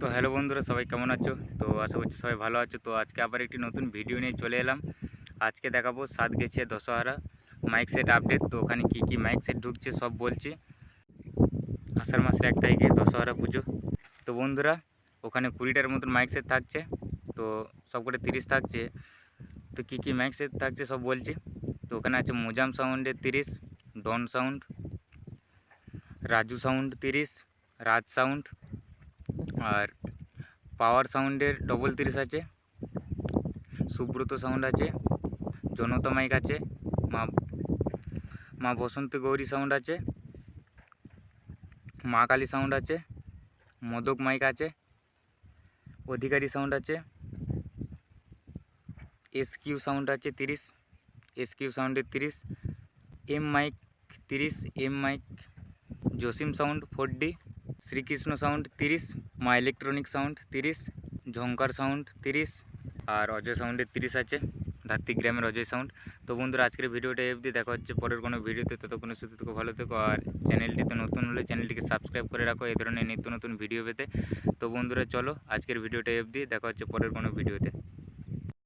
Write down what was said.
তো হ্যালো বন্ধুরা, সবাই কেমন আছো? তো আশা করছি সবাই ভালো আছো। তো আজকে আবার একটি নতুন ভিডিও নিয়ে চলে এলাম। আজকে দেখাবো সাত গেছে দশহারা মাইক সেট আপডেট তো ওখানে কি কি মাইক সেট ঢুকছে সব বলছি। আষাঢ় মাসের এক তারিখে দশহরা পুজো। তো বন্ধুরা, ওখানে কুড়িটার মতন মাইক সেট থাকছে। তো সব করে তিরিশ থাকছে। তো কী কী মাইক সেট থাকছে সব বলছি। তো ওখানে আছে মোজাম সাউন্ডের তিরিশ, ডন সাউন্ড রাজু সাউন্ড তিরিশ, রাজ সাউন্ড আর পাওয়ার সাউন্ডের ডবল তিরিশ আছে, সুব্রত সাউন্ড আছে, জনতা মাইক আছে, মা মা বসন্ত গৌরী সাউন্ড আছে, মা কালী সাউন্ড আছে, মোদক মাইক আছে, অধিকারী সাউন্ড আছে এস কিউ সাউন্ড আছে তিরিশ এস কিউ সাউন্ডের তিরিশ এম মাইক তিরিশ M mike Jasim sound four D Srikrishna sound তিরিশ, মা ইলেকট্রনিক সাউন্ড তিরিশ, ঝঙ্কার সাউন্ড তিরিশ আর অজয় সাউন্ডের তিরিশ আছে ধাত্রী গ্রামের অজয় সাউন্ড। তো বন্ধুরা, আজকের ভিডিওটা এফদি দেখা হচ্ছে পরের কোনো ভিডিওতে। ততক্ষণে সুস্থ থেকো, ভালো থেকো আর চ্যানেলটিতে নতুন হলে চ্যানেলটিকে সাবস্ক্রাইব করে রাখো। এই ধরনের নিত্য নতুন ভিডিও পেতে। তো বন্ধুরা, চলো আজকের ভিডিওটা এফদি দেখা হচ্ছে পরের কোনো ভিডিওতে।